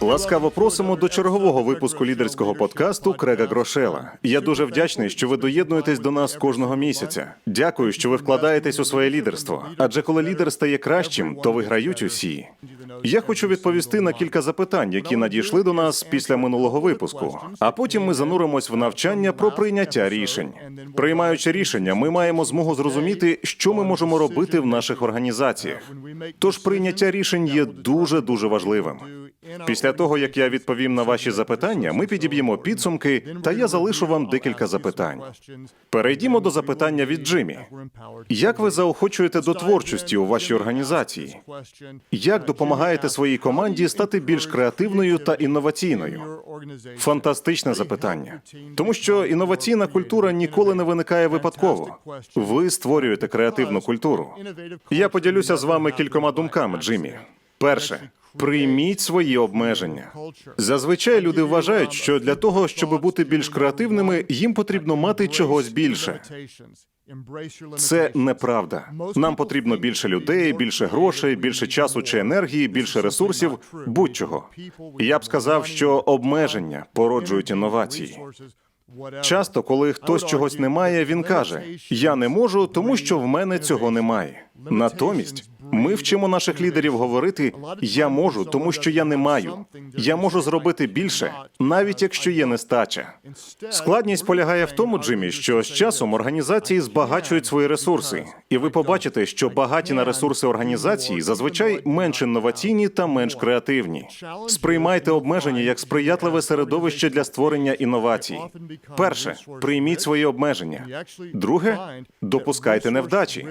Ласкаво просимо до чергового випуску лідерського подкасту Крега Грошела. Я дуже вдячний, що ви доєднуєтесь до нас кожного місяця. Дякую, що ви вкладаєтесь у своє лідерство. Адже коли лідер стає кращим, то виграють усі. Я хочу відповісти на кілька запитань, які надійшли до нас після минулого випуску. А потім ми зануримось в навчання про прийняття рішень. Приймаючи рішення, ми маємо змогу зрозуміти, що ми можемо робити в наших організаціях. Тож прийняття рішень є дуже дуже важливим. Після того, як я відповім на ваші запитання, ми підіб'ємо підсумки, та я залишу вам декілька запитань. Перейдімо до запитання від Джиммі. Як ви заохочуєте до творчості у вашій організації? Як допомагаєте своїй команді стати більш креативною та інноваційною? Фантастичне запитання, тому що інноваційна культура ніколи не виникає випадково. Ви створюєте креативну культуру. Я поділюся з вами кількома думками, Джиммі. Перше. Прийміть свої обмеження. Зазвичай люди вважають, що для того, щоб бути більш креативними, їм потрібно мати чогось більше. Це неправда. Нам потрібно більше людей, більше грошей, більше часу чи енергії, більше ресурсів, будь-чого. Я б сказав, що обмеження породжують інновації. Часто, коли хтось чогось не має, він каже: Я не можу, тому що в мене цього немає. Натомість ми вчимо наших лідерів говорити: я можу, тому що я не маю. Я можу зробити більше, навіть якщо є нестача. Складність полягає в тому, Джиммі, що з часом організації збагачують свої ресурси, і ви побачите, що багаті на ресурси організації зазвичай менш інноваційні та менш креативні. Сприймайте обмеження як сприятливе середовище для створення інновацій. Перше, прийміть свої обмеження. Друге, допускайте невдачі.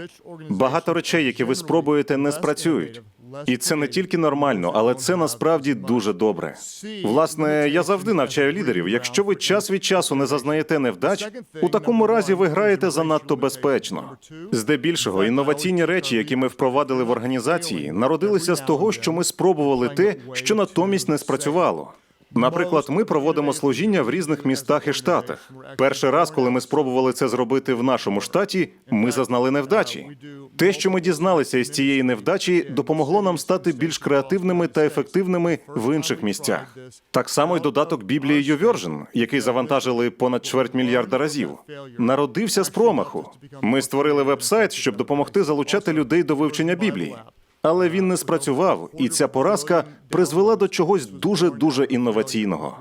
Багато речей, які ви спробуєте, не спрацюють. І це не тільки нормально, але це насправді дуже добре. Власне, я завжди навчаю лідерів. Якщо ви час від часу не зазнаєте невдач, у такому разі ви граєте занадто безпечно. Здебільшого інноваційні речі, які ми впровадили в організації, народилися з того, що ми спробували те, що натомість не спрацювало. Наприклад, ми проводимо служіння в різних містах і штатах. Перший раз, коли ми спробували це зробити в нашому штаті, ми зазнали невдачі. Те, що ми дізналися із цієї невдачі, допомогло нам стати більш креативними та ефективними в інших місцях. Так само й додаток Біблії YouVersion, який завантажили понад чверть мільярда разів, народився з промаху. Ми створили веб-сайт, щоб допомогти залучати людей до вивчення Біблії. Але він не спрацював, і ця поразка призвела до чогось дуже дуже інноваційного.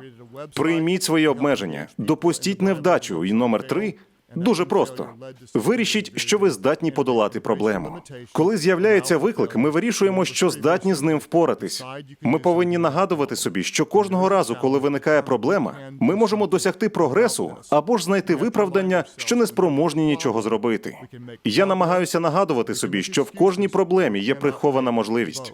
Прийміть свої обмеження, допустіть невдачу. І номер три дуже просто: вирішіть, що ви здатні подолати проблему. Коли з'являється виклик, ми вирішуємо, що здатні з ним впоратись. Ми повинні нагадувати собі, що кожного разу, коли виникає проблема, ми можемо досягти прогресу або ж знайти виправдання, що не спроможні нічого зробити. Я намагаюся нагадувати собі, що в кожній проблемі є прихована можливість.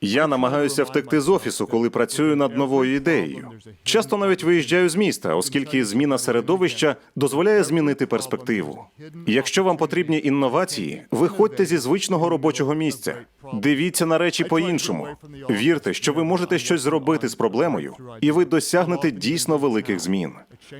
Я намагаюся втекти з офісу, коли працюю над новою ідеєю. Часто навіть виїжджаю з міста, оскільки зміна середовища дозволяє змінити перспективу. Якщо вам потрібні інновації, виходьте зі звичного робочого місця. Дивіться на речі по-іншому. Вірте, що ви можете щось зробити з проблемою, і ви досягнете дійсно великих змін.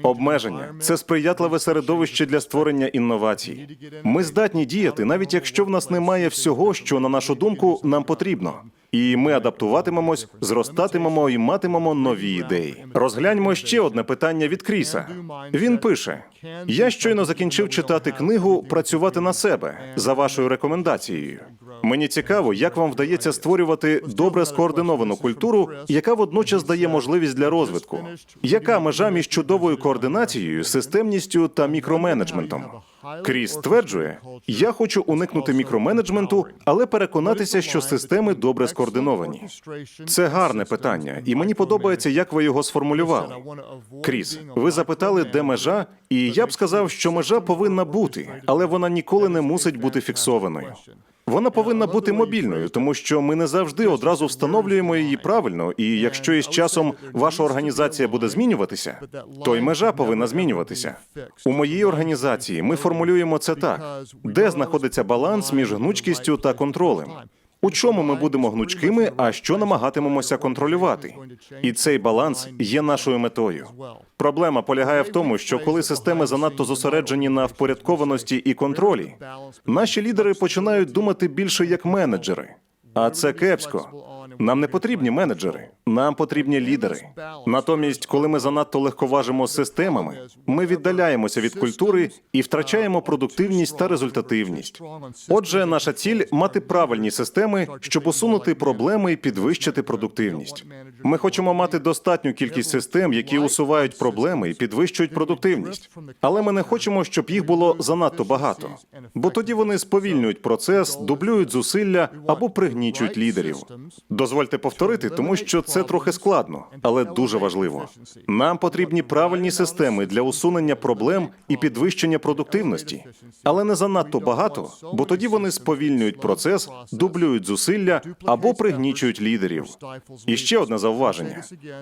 Обмеження це сприятливе середовище для створення інновацій. Ми здатні діяти, навіть якщо в нас немає всього, що на нашу думку нам потрібно. І ми адаптуватимемось, зростатимемо і матимемо нові ідеї. Розгляньмо ще одне питання від Кріса. Він пише: Я щойно закінчив читати книгу Працювати на себе за вашою рекомендацією. Мені цікаво, як вам вдається створювати добре скоординовану культуру, яка водночас дає можливість для розвитку. Яка межа між чудовою координацією, системністю та мікроменеджментом? Кріс стверджує, я хочу уникнути мікроменеджменту, але переконатися, що системи добре скоординовані. Це гарне питання, і мені подобається, як ви його сформулювали. Кріс, ви запитали, де межа, і я б сказав, що межа повинна бути, але вона ніколи не мусить бути фіксованою. Вона повинна бути мобільною, тому що ми не завжди одразу встановлюємо її правильно. І якщо із часом ваша організація буде змінюватися, то й межа повинна змінюватися. У моїй організації ми формулюємо це так: де знаходиться баланс між гнучкістю та контролем. У чому ми будемо гнучкими, а що намагатимемося контролювати? І цей баланс є нашою метою. Проблема полягає в тому, що коли системи занадто зосереджені на впорядкованості і контролі, наші лідери починають думати більше як менеджери. А це кепсько. Нам не потрібні менеджери, нам потрібні лідери. Натомість, коли ми занадто легковажимо системами, ми віддаляємося від культури і втрачаємо продуктивність та результативність. Отже, наша ціль мати правильні системи, щоб усунути проблеми і підвищити продуктивність. Ми хочемо мати достатню кількість систем, які усувають проблеми і підвищують продуктивність. Але ми не хочемо, щоб їх було занадто багато, бо тоді вони сповільнюють процес, дублюють зусилля або пригнічують лідерів. Дозвольте повторити, тому що це трохи складно, але дуже важливо. Нам потрібні правильні системи для усунення проблем і підвищення продуктивності, але не занадто багато, бо тоді вони сповільнюють процес, дублюють зусилля або пригнічують лідерів. І ще одне зауваження: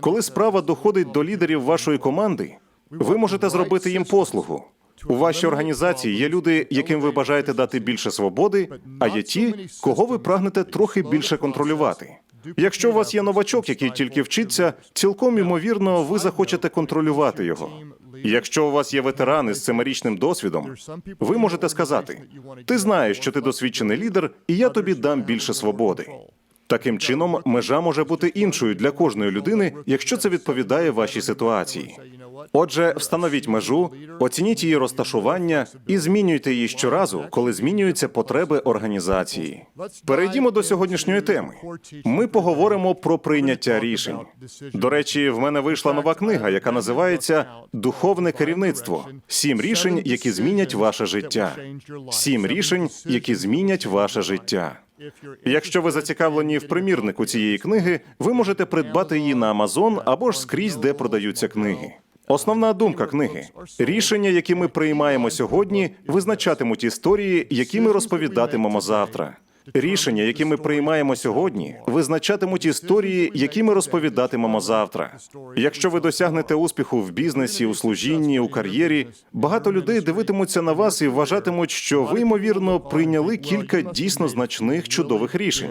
коли справа доходить до лідерів вашої команди, ви можете зробити їм послугу. У вашій організації є люди, яким ви бажаєте дати більше свободи, а є ті, кого ви прагнете трохи більше контролювати. Якщо у вас є новачок, який тільки вчиться, цілком ймовірно, ви захочете контролювати його. Якщо у вас є ветерани з семирічним досвідом, ви можете сказати: ти знаєш, що ти досвідчений лідер, і я тобі дам більше свободи. Таким чином, межа може бути іншою для кожної людини, якщо це відповідає вашій ситуації. Отже, встановіть межу, оцініть її розташування і змінюйте її щоразу, коли змінюються потреби організації. Перейдімо до сьогоднішньої теми. Ми поговоримо про прийняття рішень. До речі, в мене вийшла нова книга, яка називається Духовне керівництво: сім рішень, які змінять ваше життя. Сім рішень, які змінять ваше життя. Якщо ви зацікавлені в примірнику цієї книги, ви можете придбати її на Amazon або ж скрізь, де продаються книги. Основна думка книги: рішення, які ми приймаємо сьогодні, визначатимуть історії, які ми розповідатимемо завтра. Рішення, які ми приймаємо сьогодні, визначатимуть історії, які ми розповідатимемо завтра. Якщо ви досягнете успіху в бізнесі, у служінні, у кар'єрі, багато людей дивитимуться на вас і вважатимуть, що ви ймовірно прийняли кілька дійсно значних чудових рішень.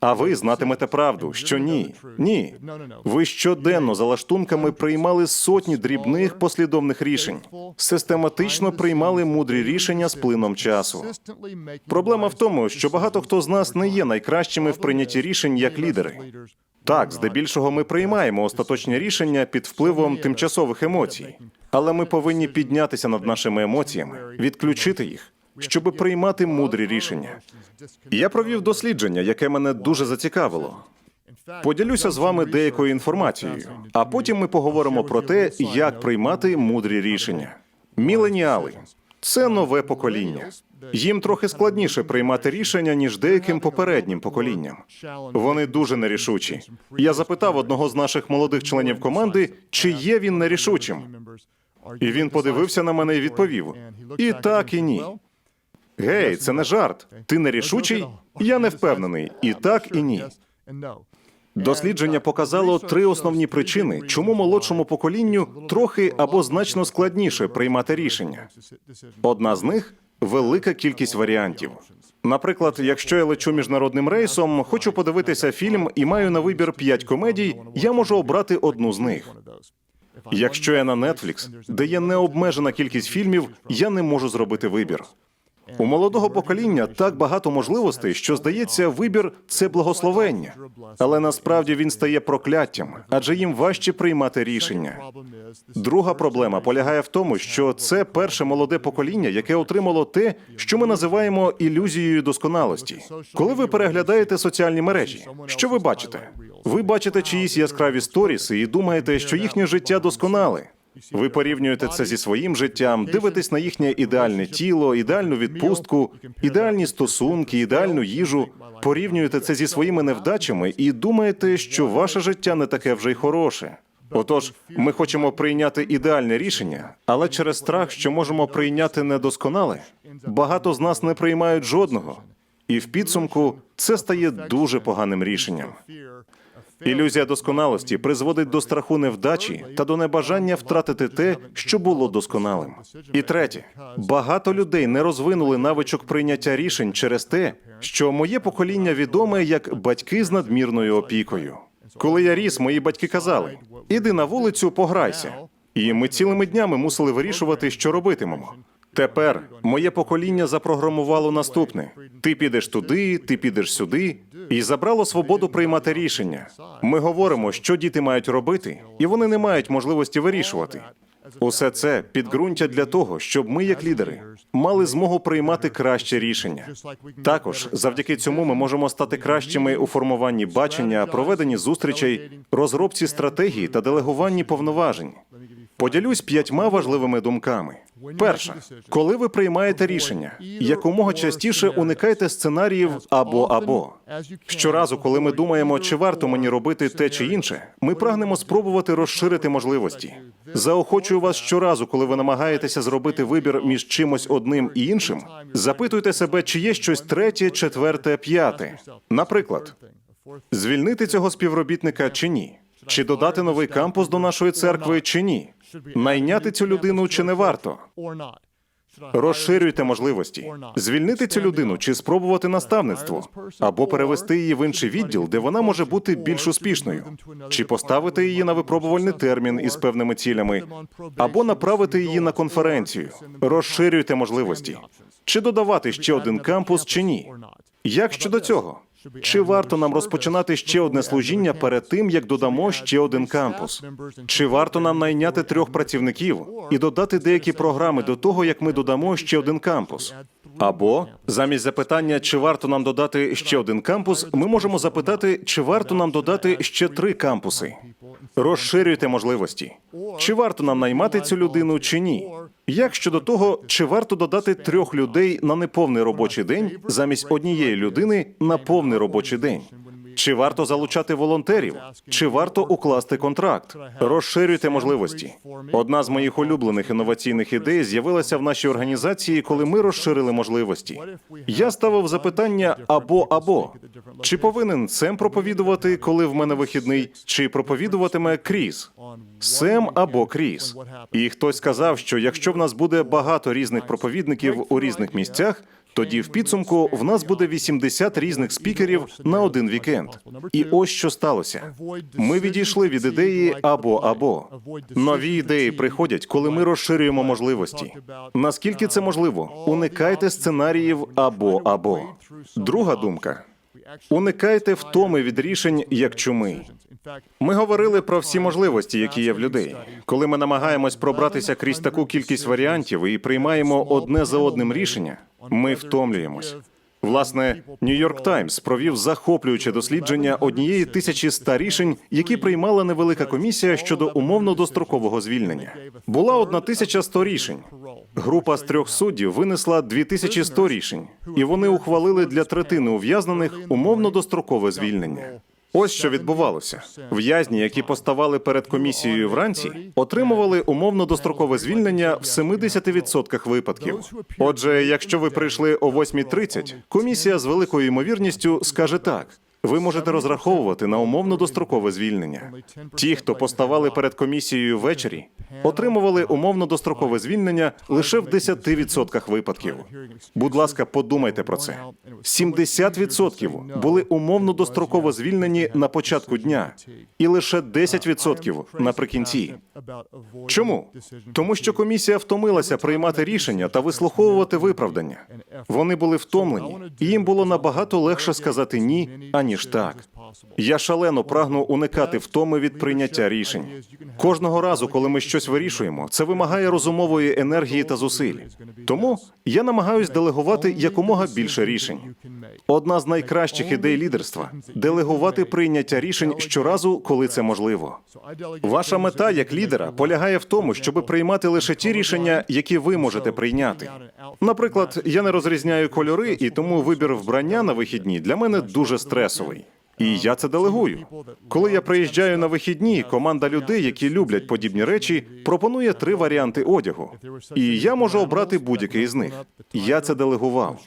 А ви знатимете правду, що ні, ні. Ви щоденно за лаштунками приймали сотні дрібних послідовних рішень, систематично приймали мудрі рішення з плином часу. Проблема в тому, що багато хто з нас не є найкращими в прийнятті рішень як лідери. Так, здебільшого ми приймаємо остаточні рішення під впливом тимчасових емоцій, але ми повинні піднятися над нашими емоціями, відключити їх, щоб приймати мудрі рішення. Я провів дослідження, яке мене дуже зацікавило. Поділюся з вами деякою інформацією, а потім ми поговоримо про те, як приймати мудрі рішення. Міленіали це нове покоління. Їм трохи складніше приймати рішення ніж деяким попереднім поколінням. Вони дуже нерішучі. Я запитав одного з наших молодих членів команди, чи є він нерішучим. І він подивився на мене і відповів: і так, і ні. Гей, це не жарт. Ти нерішучий? Я не впевнений. І так, і ні. Дослідження показало три основні причини, чому молодшому поколінню трохи або значно складніше приймати рішення. Одна з них велика кількість варіантів. Наприклад, якщо я лечу міжнародним рейсом, хочу подивитися фільм і маю на вибір п'ять комедій, я можу обрати одну з них. Якщо я на Netflix, де є необмежена кількість фільмів, я не можу зробити вибір. У молодого покоління так багато можливостей, що здається, вибір це благословення, але насправді він стає прокляттям, адже їм важче приймати рішення. Друга проблема полягає в тому, що це перше молоде покоління, яке отримало те, що ми називаємо ілюзією досконалості. Коли ви переглядаєте соціальні мережі, що ви бачите? Ви бачите чиїсь яскраві сторіси і думаєте, що їхнє життя досконале. Ви порівнюєте це зі своїм життям, дивитесь на їхнє ідеальне тіло, ідеальну відпустку, ідеальні стосунки, ідеальну їжу. Порівнюєте це зі своїми невдачами і думаєте, що ваше життя не таке вже й хороше. Отож, ми хочемо прийняти ідеальне рішення, але через страх, що можемо прийняти недосконале, багато з нас не приймають жодного, і в підсумку це стає дуже поганим рішенням. Ілюзія досконалості призводить до страху невдачі та до небажання втратити те, що було досконалим. І третє, багато людей не розвинули навичок прийняття рішень через те, що моє покоління відоме як батьки з надмірною опікою. Коли я ріс, мої батьки казали: іди на вулицю, пограйся. І ми цілими днями мусили вирішувати, що робитимемо. Тепер моє покоління запрограмувало наступне: ти підеш туди, ти підеш сюди, і забрало свободу приймати рішення. Ми говоримо, що діти мають робити, і вони не мають можливості вирішувати. Усе це підґрунтя для того, щоб ми, як лідери, мали змогу приймати краще рішення. Також завдяки цьому ми можемо стати кращими у формуванні бачення, проведенні зустрічей, розробці стратегії та делегуванні повноважень. Поділюсь п'ятьма важливими думками. Перша, коли ви приймаєте рішення, якомога частіше уникайте сценаріїв або або. Щоразу, коли ми думаємо, чи варто мені робити те чи інше, ми прагнемо спробувати розширити можливості. Заохочую вас щоразу, коли ви намагаєтеся зробити вибір між чимось одним і іншим. Запитуйте себе, чи є щось третє, четверте, п'яте. Наприклад, звільнити цього співробітника чи ні, чи додати новий кампус до нашої церкви чи ні, найняти цю людину чи не варто. Розширюйте можливості, звільнити цю людину чи спробувати наставництво, або перевести її в інший відділ, де вона може бути більш успішною, чи поставити її на випробувальний термін із певними цілями, або направити її на конференцію. Розширюйте можливості, чи додавати ще один кампус, чи ні. Як щодо цього? Чи варто нам розпочинати ще одне служіння перед тим, як додамо ще один кампус? Чи варто нам найняти трьох працівників і додати деякі програми до того, як ми додамо ще один кампус? Або замість запитання, чи варто нам додати ще один кампус, ми можемо запитати, чи варто нам додати ще три кампуси. Розширюйте можливості. Чи варто нам наймати цю людину, чи ні? Як щодо того, чи варто додати трьох людей на неповний робочий день замість однієї людини на повний робочий день? Чи варто залучати волонтерів? Чи варто укласти контракт? Розширюйте можливості. Одна з моїх улюблених інноваційних ідей з'явилася в нашій організації, коли ми розширили можливості. Я ставив запитання або або чи повинен Сем проповідувати, коли в мене вихідний, чи проповідуватиме Кріс? Сем або Кріс. І хтось сказав, що якщо в нас буде багато різних проповідників у різних місцях. Тоді в підсумку в нас буде 80 різних спікерів на один вікенд. І ось що сталося. Ми відійшли від ідеї або або нові ідеї приходять, коли ми розширюємо можливості. Наскільки це можливо? Уникайте сценаріїв або або. Друга думка: уникайте втоми від рішень як чуми. Ми говорили про всі можливості, які є в людей. Коли ми намагаємось пробратися крізь таку кількість варіантів і приймаємо одне за одним рішення, ми втомлюємось. Власне, Нью-Йорк Таймс провів захоплююче дослідження однієї тисячі ста рішень, які приймала невелика комісія щодо умовно дострокового звільнення. Була одна тисяча сто рішень. Група з трьох суддів винесла 2100 рішень, і вони ухвалили для третини ув'язнених умовно дострокове звільнення. Ось що відбувалося. В'язні, які поставали перед комісією вранці, отримували умовно дострокове звільнення в 70% випадків. Отже, якщо ви прийшли о 8.30, комісія з великою ймовірністю скаже так. Ви можете розраховувати на умовно дострокове звільнення. Ті, хто поставали перед комісією ввечері, отримували умовно дострокове звільнення лише в 10% випадків. Будь ласка, подумайте про це. 70% були умовно достроково звільнені на початку дня, і лише 10% наприкінці. Чому? Тому що комісія втомилася приймати рішення та вислуховувати виправдання. Вони були втомлені, і їм було набагато легше сказати ні, аніж так. Я шалено прагну уникати втоми від прийняття рішень. Кожного разу, коли ми щось вирішуємо, це вимагає розумової енергії та зусиль. Тому я намагаюсь делегувати якомога більше рішень. Одна з найкращих ідей лідерства делегувати прийняття рішень щоразу, коли це можливо. Ваша мета як лідера полягає в тому, щоб приймати лише ті рішення, які ви можете прийняти. Наприклад, я не розрізняю кольори, і тому вибір вбрання на вихідні для мене дуже стресовий. І я це делегую. Коли я приїжджаю на вихідні, команда людей, які люблять подібні речі, пропонує три варіанти одягу. І я можу обрати будь-який із них. Я це делегував.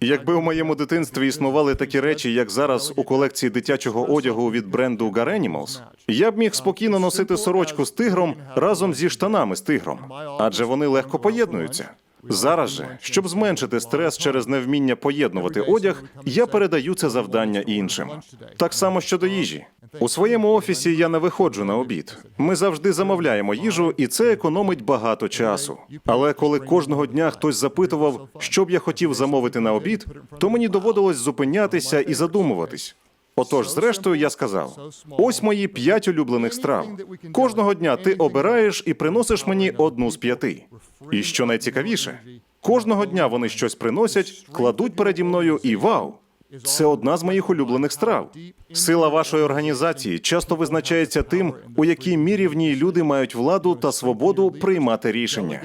Якби у моєму дитинстві існували такі речі, як зараз у колекції дитячого одягу від бренду Gar-Animals, я б міг спокійно носити сорочку з тигром разом зі штанами з тигром, адже вони легко поєднуються. Зараз же, щоб зменшити стрес через невміння поєднувати одяг, я передаю це завдання іншим. Так само щодо їжі. У своєму офісі я не виходжу на обід. Ми завжди замовляємо їжу, і це економить багато часу. Але коли кожного дня хтось запитував, що б я хотів замовити на обід, то мені доводилось зупинятися і задумуватись. Отож, зрештою, я сказав: ось мої п'ять улюблених страв. Кожного дня ти обираєш і приносиш мені одну з п'яти. І що найцікавіше, кожного дня вони щось приносять, кладуть переді мною і вау! Це одна з моїх улюблених страв. Сила вашої організації часто визначається тим, у якій мірі в ній люди мають владу та свободу приймати рішення.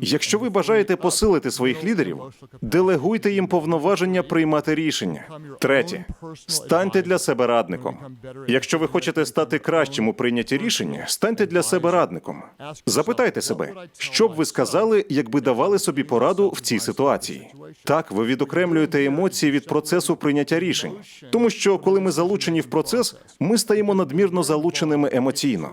Якщо ви бажаєте посилити своїх лідерів, делегуйте їм повноваження приймати рішення. Третє станьте для себе радником. Якщо ви хочете стати кращим у прийнятті рішення, станьте для себе радником. Запитайте себе, що б ви сказали, якби давали собі пораду в цій ситуації. Так, ви відокремлюєте емоції від процесу прийняття рішень, тому що коли ми залучені в процес, ми стаємо надмірно залученими емоційно.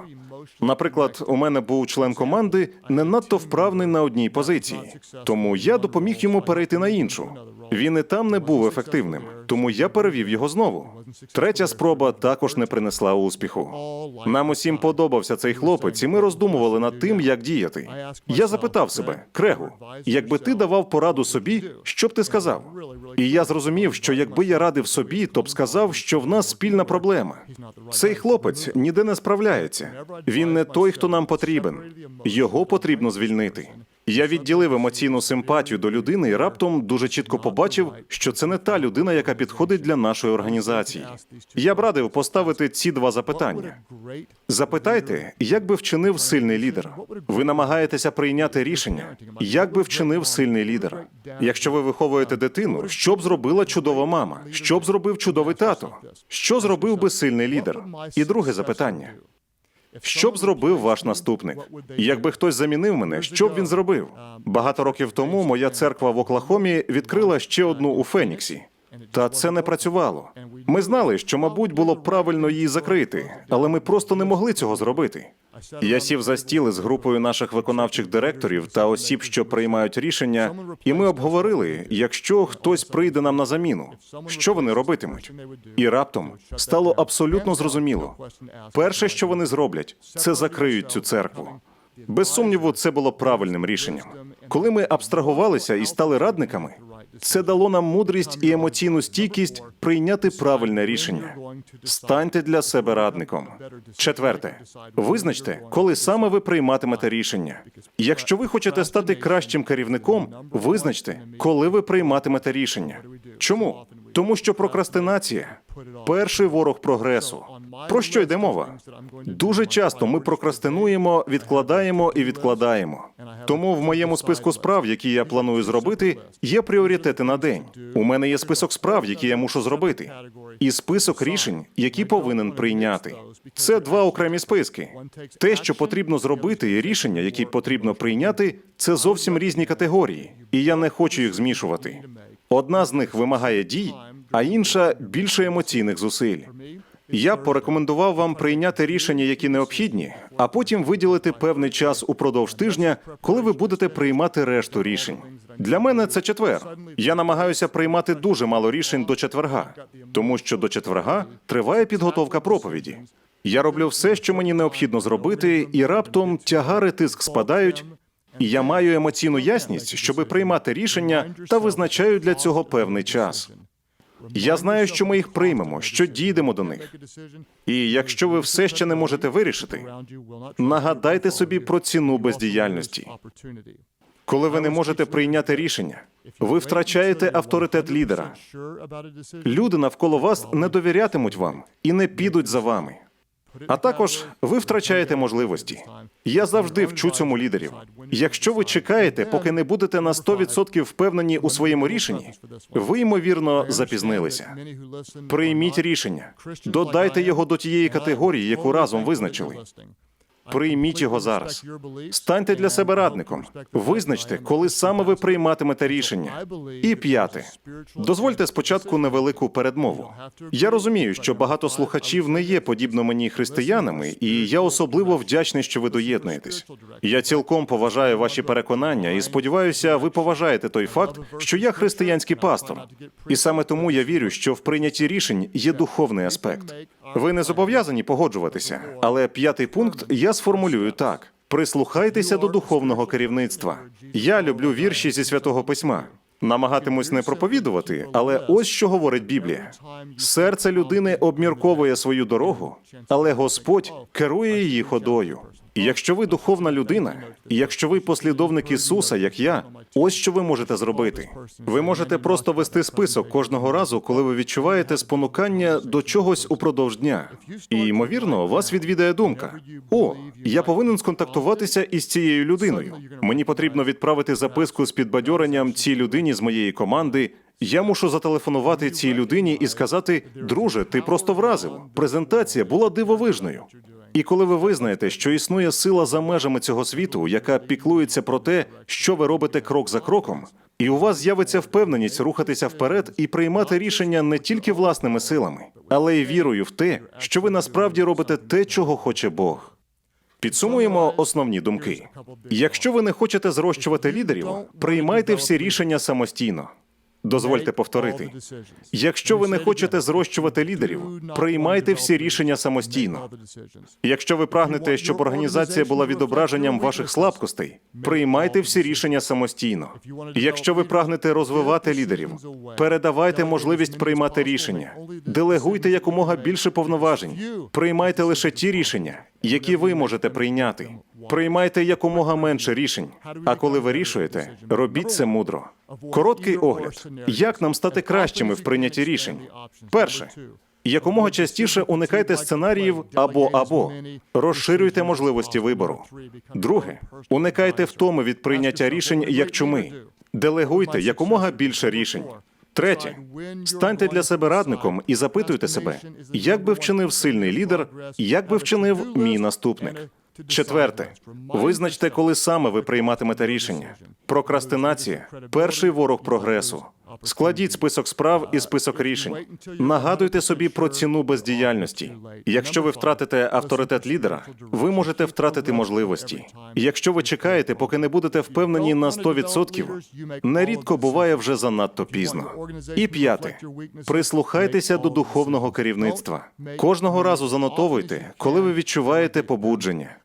Наприклад, у мене був член команди не надто вправний на одній позиції, тому я допоміг йому перейти на іншу. Він і там не був ефективним, тому я перевів його знову. Третя спроба також не принесла успіху. Нам усім подобався цей хлопець, і ми роздумували над тим, як діяти. Я запитав себе, Крегу, якби ти давав пораду собі, що б ти сказав? І я зрозумів, що якби я радив собі, то б сказав, що в нас спільна проблема. Цей хлопець ніде не справляється. Він не той, хто нам потрібен. Його потрібно звільнити. Я відділив емоційну симпатію до людини і раптом дуже чітко побачив, що це не та людина, яка підходить для нашої організації. Я б радив поставити ці два запитання. Запитайте, як би вчинив сильний лідер. Ви намагаєтеся прийняти рішення, як би вчинив сильний лідер. Якщо ви виховуєте дитину, що б зробила чудова мама? Що б зробив чудовий тато? Що зробив би сильний лідер? І друге запитання. Що б зробив ваш наступник? Якби хтось замінив мене, що б він зробив? Багато років тому моя церква в Оклахомі відкрила ще одну у Феніксі. Та це не працювало. Ми знали, що, мабуть, було б правильно її закрити, але ми просто не могли цього зробити. Я сів за стіл із групою наших виконавчих директорів та осіб, що приймають рішення, і ми обговорили, якщо хтось прийде нам на заміну, що вони робитимуть. І раптом стало абсолютно зрозуміло. Перше, що вони зроблять, це закриють цю церкву. Без сумніву, це було правильним рішенням. Коли ми абстрагувалися і стали радниками, це дало нам мудрість і емоційну стійкість прийняти правильне рішення. Станьте для себе радником. Четверте, визначте, коли саме ви прийматимете рішення. Якщо ви хочете стати кращим керівником, визначте, коли ви прийматимете рішення. Чому? Тому що прокрастинація перший ворог прогресу. Про що йде мова? Дуже часто ми прокрастинуємо, відкладаємо і відкладаємо. Тому в моєму списку справ, які я планую зробити, є пріоритети на день. У мене є список справ, які я мушу зробити, і список рішень, які повинен прийняти. Це два окремі списки. Те, що потрібно зробити, і рішення, які потрібно прийняти, це зовсім різні категорії, і я не хочу їх змішувати. Одна з них вимагає дій, а інша більше емоційних зусиль. Я порекомендував вам прийняти рішення, які необхідні, а потім виділити певний час упродовж тижня, коли ви будете приймати решту рішень. Для мене це четвер. Я намагаюся приймати дуже мало рішень до четверга, тому що до четверга триває підготовка проповіді. Я роблю все, що мені необхідно зробити, і раптом тягари тиск спадають. І я маю емоційну ясність, щоби приймати рішення та визначаю для цього певний час. Я знаю, що ми їх приймемо, що дійдемо до них. І якщо ви все ще не можете вирішити, нагадайте собі про ціну бездіяльності. Коли ви не можете прийняти рішення, ви втрачаєте авторитет лідера. Люди навколо вас не довірятимуть вам і не підуть за вами. А також ви втрачаєте можливості. Я завжди вчу цьому лідерів. Якщо ви чекаєте, поки не будете на 100% впевнені у своєму рішенні, ви ймовірно запізнилися. Прийміть рішення, додайте його до тієї категорії, яку разом визначили. Прийміть його зараз. Станьте для себе радником. Визначте, коли саме ви прийматимете рішення. І п'яте. Дозвольте спочатку невелику передмову. Я розумію, що багато слухачів не є подібно мені християнами, і я особливо вдячний, що ви доєднуєтесь. Я цілком поважаю ваші переконання і сподіваюся, ви поважаєте той факт, що я християнський пастор. І саме тому я вірю, що в прийнятті рішень є духовний аспект. Ви не зобов'язані погоджуватися, але п'ятий пункт я сформулюю так: прислухайтеся до духовного керівництва. Я люблю вірші зі святого письма. Намагатимусь не проповідувати, але ось що говорить Біблія: серце людини обмірковує свою дорогу, але Господь керує її ходою. І якщо ви духовна людина, і якщо ви послідовник Ісуса, як я, ось що ви можете зробити. Ви можете просто вести список кожного разу, коли ви відчуваєте спонукання до чогось упродовж дня. І ймовірно, вас відвідає думка: о, я повинен сконтактуватися із цією людиною. Мені потрібно відправити записку з підбадьоренням цій людині з моєї команди. Я мушу зателефонувати цій людині і сказати: друже, ти просто вразив. Презентація була дивовижною. І коли ви визнаєте, що існує сила за межами цього світу, яка піклується про те, що ви робите крок за кроком, і у вас з'явиться впевненість рухатися вперед і приймати рішення не тільки власними силами, але й вірою в те, що ви насправді робите те, чого хоче Бог. Підсумуємо основні думки. Якщо ви не хочете зрощувати лідерів, приймайте всі рішення самостійно. Дозвольте повторити. Якщо ви не хочете зрощувати лідерів, приймайте всі рішення самостійно. Якщо ви прагнете, щоб організація була відображенням ваших слабкостей, приймайте всі рішення самостійно. Якщо ви прагнете розвивати лідерів, передавайте можливість приймати рішення, делегуйте якомога більше повноважень, приймайте лише ті рішення, які ви можете прийняти. Приймайте якомога менше рішень. А коли вирішуєте, робіть це мудро. Короткий огляд: як нам стати кращими в прийнятті рішень? Перше. Якомога частіше уникайте сценаріїв або або розширюйте можливості вибору. Друге, уникайте втоми від прийняття рішень як чуми. Делегуйте якомога більше рішень. Третє, станьте для себе радником і запитуйте себе, як би вчинив сильний лідер, як би вчинив мій наступник. Четверте, визначте, коли саме ви прийматимете рішення. Прокрастинація перший ворог прогресу. Складіть список справ і список рішень. Нагадуйте собі про ціну бездіяльності. Якщо ви втратите авторитет лідера, ви можете втратити можливості. Якщо ви чекаєте, поки не будете впевнені на 100%, нерідко буває вже занадто пізно. І п'яте, прислухайтеся до духовного керівництва. Кожного разу занотовуйте, коли ви відчуваєте побудження.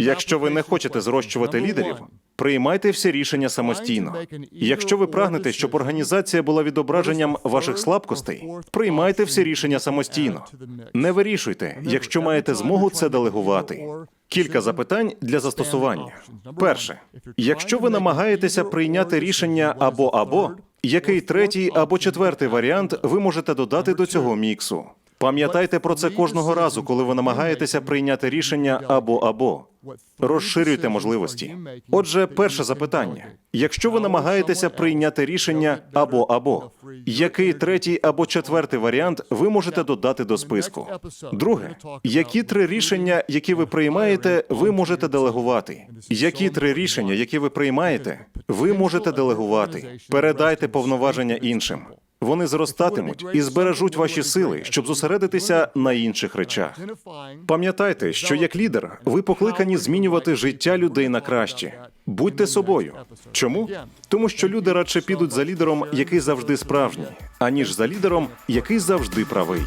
Якщо ви не хочете зрощувати лідерів, приймайте всі рішення самостійно. Якщо ви прагнете, щоб організація була відображенням ваших слабкостей, приймайте всі рішення самостійно. Не вирішуйте, якщо маєте змогу це делегувати. Кілька запитань для застосування. Перше, якщо ви намагаєтеся прийняти рішення або або, який третій або четвертий варіант ви можете додати до цього міксу? Пам'ятайте про це кожного разу, коли ви намагаєтеся прийняти рішення або або. Розширюйте можливості. Отже, перше запитання: якщо ви намагаєтеся прийняти рішення або або, який третій або четвертий варіант ви можете додати до списку? Друге, які три рішення, які ви приймаєте, ви можете делегувати? Які три рішення, які ви приймаєте, ви можете делегувати? Передайте повноваження іншим. Вони зростатимуть і збережуть ваші сили, щоб зосередитися на інших речах. Пам'ятайте, що як лідер ви покликані змінювати життя людей на краще. Будьте собою. Чому? Тому що люди радше підуть за лідером, який завжди справжній, аніж за лідером, який завжди правий.